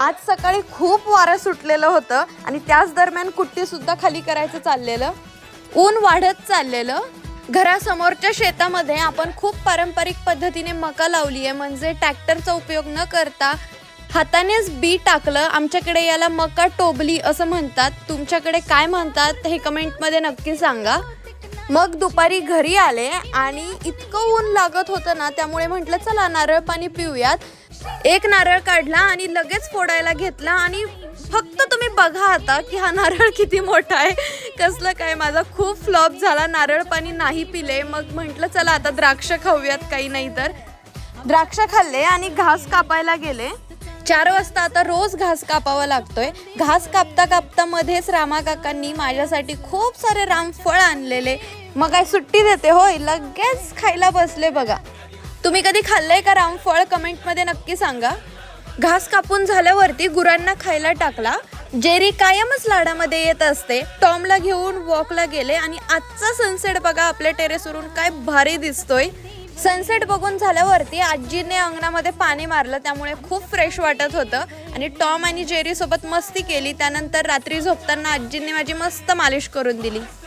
आज सकाळी खूप वारं सुटलेलं होतं आणि त्याच दरम्यान कुट्टी सुद्धा खाली करायचं चाललेलं. ऊन वाढत चाललेलं. घरासमोरच्या शेतामध्ये आपण खूप पारंपरिक पद्धतीने मका लावली आहे म्हणजे ट्रॅक्टरचा उपयोग न करता हातानेच बी टाकलं आमच्याकडे याला मका टोबली असं म्हणतात. तुमच्याकडे काय म्हणतात हे कमेंटमध्ये नक्की सांगा. मग दुपारी घरी आले आणि इतकं ऊन लागत होतं ना त्यामुळे म्हटलं चला नारळ पाणी पिऊयात. एक नारळ काढला आणि लगेच फोडायला घेतला आणि फक्त तुम्ही बघा आता की हा नारळ किती मोठा आहे. कसलं काय माझा खूप फ्लॉप झाला. नारळ पाणी नाही पिले. मग म्हटलं चला आता द्राक्ष खाऊयात काही नाही तर. द्राक्ष खाल्ले आणि घास कापायला गेले. चार वाजता आता रोज घास कापावा लागतोय. घास कापता कापता मध्येच रामा काकांनी माझ्यासाठी खूप सारे रामफळ आणलेले. मग काय सुट्टी देते होय लगेच खायला बसले बघा. तुम्ही कधी खाल्लंय का रामफळ? कमेंटमध्ये नक्की सांगा. घास कापून झाल्यावरती गुरांना खायला टाकला. जेरी कायमच लाडामध्ये येत असते. टॉमला घेऊन वॉकला गेले आणि आजचा सनसेट बघा आपल्या टेरेसवरून काय भारी दिसतोय. सनसेट बघून झाल्यावरती आजीने अंगणामध्ये पाणी मारलं त्यामुळे खूप फ्रेश वाटत होतं. आणि टॉम आणि जेरी सोबत मस्ती केली त्यानंतर रात्री झोपताना आजीने माझी मस्त मालिश करून दिली.